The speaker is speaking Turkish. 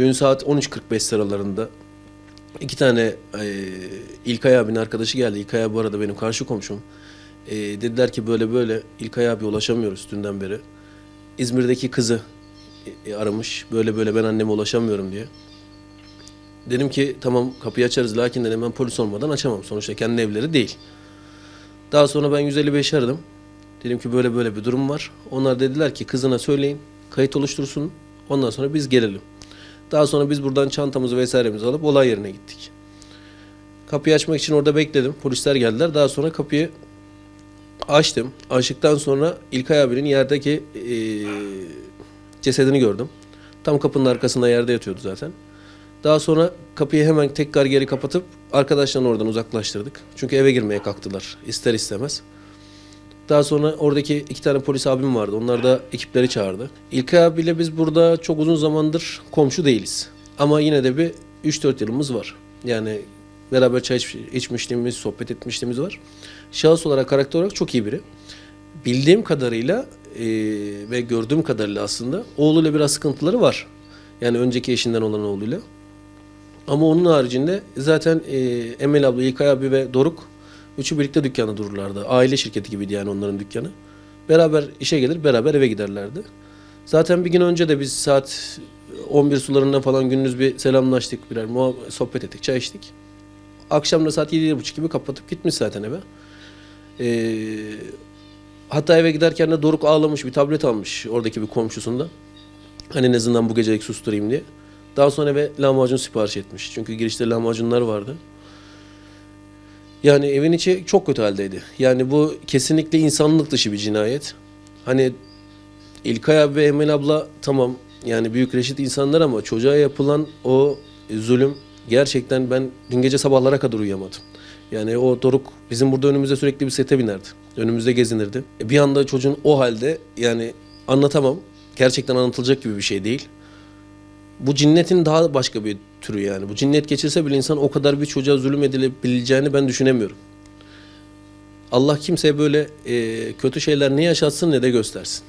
Dün saat 13.45 sıralarında iki tane e, İlkay abinin arkadaşı geldi. İlkay abi bu arada benim karşı komşum. E, dediler ki böyle böyle İlkay abi ulaşamıyoruz dünden beri. İzmir'deki kızı e, aramış. Böyle böyle ben anneme ulaşamıyorum diye. Dedim ki tamam kapıyı açarız lakin dedim ben polis olmadan açamam. Sonuçta kendi evleri değil. Daha sonra ben 155 aradım. Dedim ki böyle böyle bir durum var. Onlar dediler ki kızına söyleyin kayıt oluştursun. Ondan sonra biz gelelim. Daha sonra biz buradan çantamızı vesairemizi alıp olay yerine gittik. Kapıyı açmak için orada bekledim. Polisler geldiler. Daha sonra kapıyı açtım. Açtıktan sonra İlkay abinin yerdeki eee, cesedini gördüm. Tam kapının arkasında yerde yatıyordu zaten. Daha sonra kapıyı hemen tekrar geri kapatıp arkadaşlarını oradan uzaklaştırdık. Çünkü eve girmeye kalktılar ister istemez. Daha sonra oradaki iki tane polis abim vardı. Onlar da ekipleri çağırdı. İlkay abiyle biz burada çok uzun zamandır komşu değiliz. Ama yine de bir 3-4 yılımız var. Yani beraber çay iç- içmişliğimiz, sohbet etmişliğimiz var. Şahıs olarak, karakter olarak çok iyi biri. Bildiğim kadarıyla eee, ve gördüğüm kadarıyla aslında oğluyla biraz sıkıntıları var. Yani önceki eşinden olan oğluyla. Ama onun haricinde zaten e, Emel abla, İlkay abi ve Doruk üçü birlikte dükkanda dururlardı. Aile şirketi gibiydi yani onların dükkanı. Beraber işe gelir, beraber eve giderlerdi. Zaten bir gün önce de biz saat 11 sularında falan gündüz bir selamlaştık, birer sohbet ettik, çay içtik. Akşam da saat 7.30 gibi kapatıp gitmiş zaten eve. Ee, hatta eve giderken de Doruk ağlamış, bir tablet almış oradaki bir komşusundan. Hani en azından bu gecelik susturayım diye. Daha sonra eve lahmacun sipariş etmiş. Çünkü girişte lahmacunlar vardı. Yani evin içi çok kötü haldeydi. Yani bu kesinlikle insanlık dışı bir cinayet. Hani İlkay abi ve Emel abla tamam yani büyük reşit insanlar ama çocuğa yapılan o zulüm gerçekten ben dün gece sabahlara kadar uyuyamadım. Yani o Doruk bizim burada önümüzde sürekli bir sete binerdi. Önümüzde gezinirdi. E, Bir anda çocuğun o halde yani anlatamam. Gerçekten anlatılacak gibi bir şey değil. Bu cinnetin daha başka bir türü yani. Bu cinnet geçirse bile insan o kadar bir çocuğa zulüm edilebileceğini ben düşünemiyorum. Allah kimseye böyle e, kötü şeyler ne yaşatsın ne de göstersin.